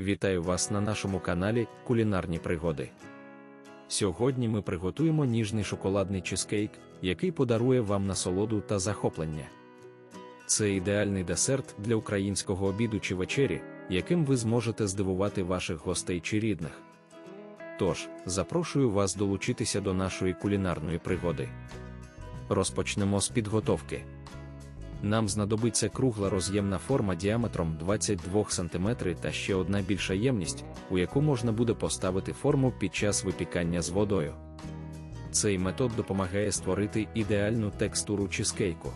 Вітаю вас на нашому каналі Кулінарні пригоди. Сьогодні ми приготуємо ніжний шоколадний чизкейк, який подарує вам насолоду та захоплення. Це ідеальний десерт для українського обіду чи вечері, яким ви зможете здивувати ваших гостей чи рідних. Тож, запрошую вас долучитися до нашої кулінарної пригоди. Розпочнемо з підготовки. Нам знадобиться кругла роз'ємна форма діаметром 22 см та ще одна більша ємність, у яку можна буде поставити форму під час випікання з водою. Цей метод допомагає створити ідеальну текстуру чизкейку.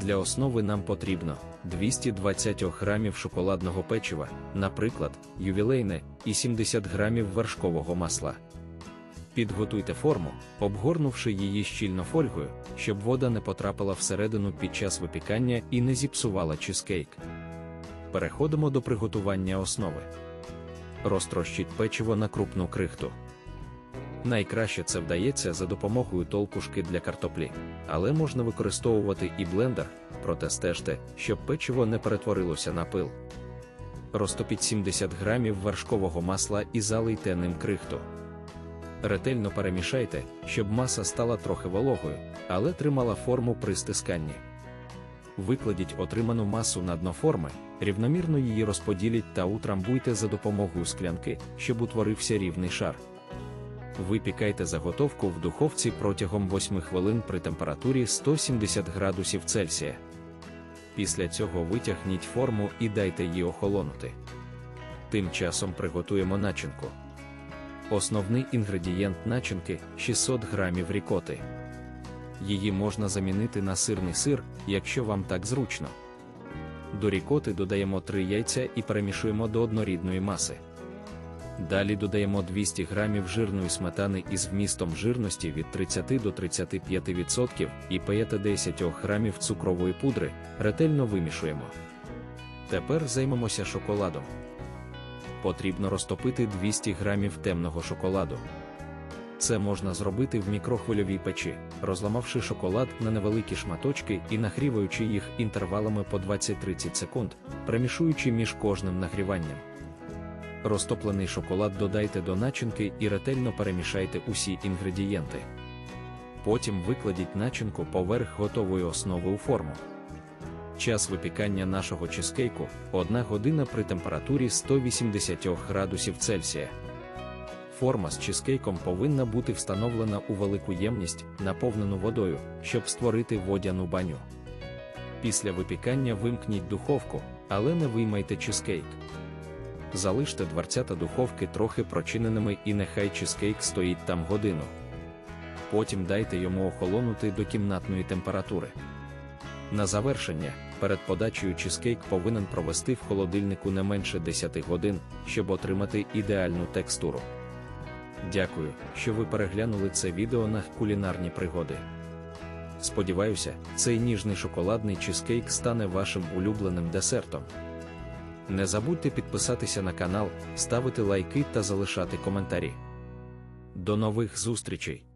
Для основи нам потрібно 220 грамів шоколадного печива, наприклад, ювілейне, і 70 грамів вершкового масла. Підготуйте форму, обгорнувши її щільно фольгою, щоб вода не потрапила всередину під час випікання і не зіпсувала чизкейк. Переходимо до приготування основи. Розтрощіть печиво на крупну крихту. Найкраще це вдається за допомогою толкушки для картоплі, але можна використовувати і блендер, проте стежте, щоб печиво не перетворилося на пил. Розтопіть 70 грамів вершкового масла і залийте ним крихту. Ретельно перемішайте, щоб маса стала трохи вологою, але тримала форму при стисканні. Викладіть отриману масу на дно форми, рівномірно її розподіліть та утрамбуйте за допомогою склянки, щоб утворився рівний шар. Випікайте заготовку в духовці протягом 8 хвилин при температурі 170 градусів Цельсія. Після цього витягніть форму і дайте їй охолонути. Тим часом приготуємо начинку. Основний інгредієнт начинки 600 грамів рікоти. Її можна замінити на сирний сир, якщо вам так зручно. До рікоти додаємо 3 яйця і перемішуємо до однорідної маси. Далі додаємо 200 грамів жирної сметани із вмістом жирності від 30 до 35% і 50 грамів цукрової пудри, ретельно вимішуємо. Тепер займемося шоколадом потрібно розтопити 200 грамів темного шоколаду. Це можна зробити в мікрохвильовій печі, розламавши шоколад на невеликі шматочки і нагріваючи їх інтервалами по 20-30 секунд, перемішуючи між кожним нагріванням. Розтоплений шоколад додайте до начинки і ретельно перемішайте усі інгредієнти. Потім викладіть начинку поверх готової основи у форму. Час випікання нашого чизкейку 1 година при температурі 180 градусів Цельсія. Форма з чизкейком повинна бути встановлена у велику ємність, наповнену водою, щоб створити водяну баню. Після випікання вимкніть духовку, але не виймайте чизкейк. Залиште дверцята духовки трохи прочиненими і нехай чизкейк стоїть там годину. Потім дайте йому охолонути до кімнатної температури. На завершення, перед подачею чизкейк повинен провести в холодильнику не менше 10 годин, щоб отримати ідеальну текстуру. Дякую, що ви переглянули це відео на кулінарні пригоди. Сподіваюся, цей ніжний шоколадний чизкейк стане вашим улюбленим десертом. Не забудьте підписатися на канал, ставити лайки та залишати коментарі. До нових зустрічей!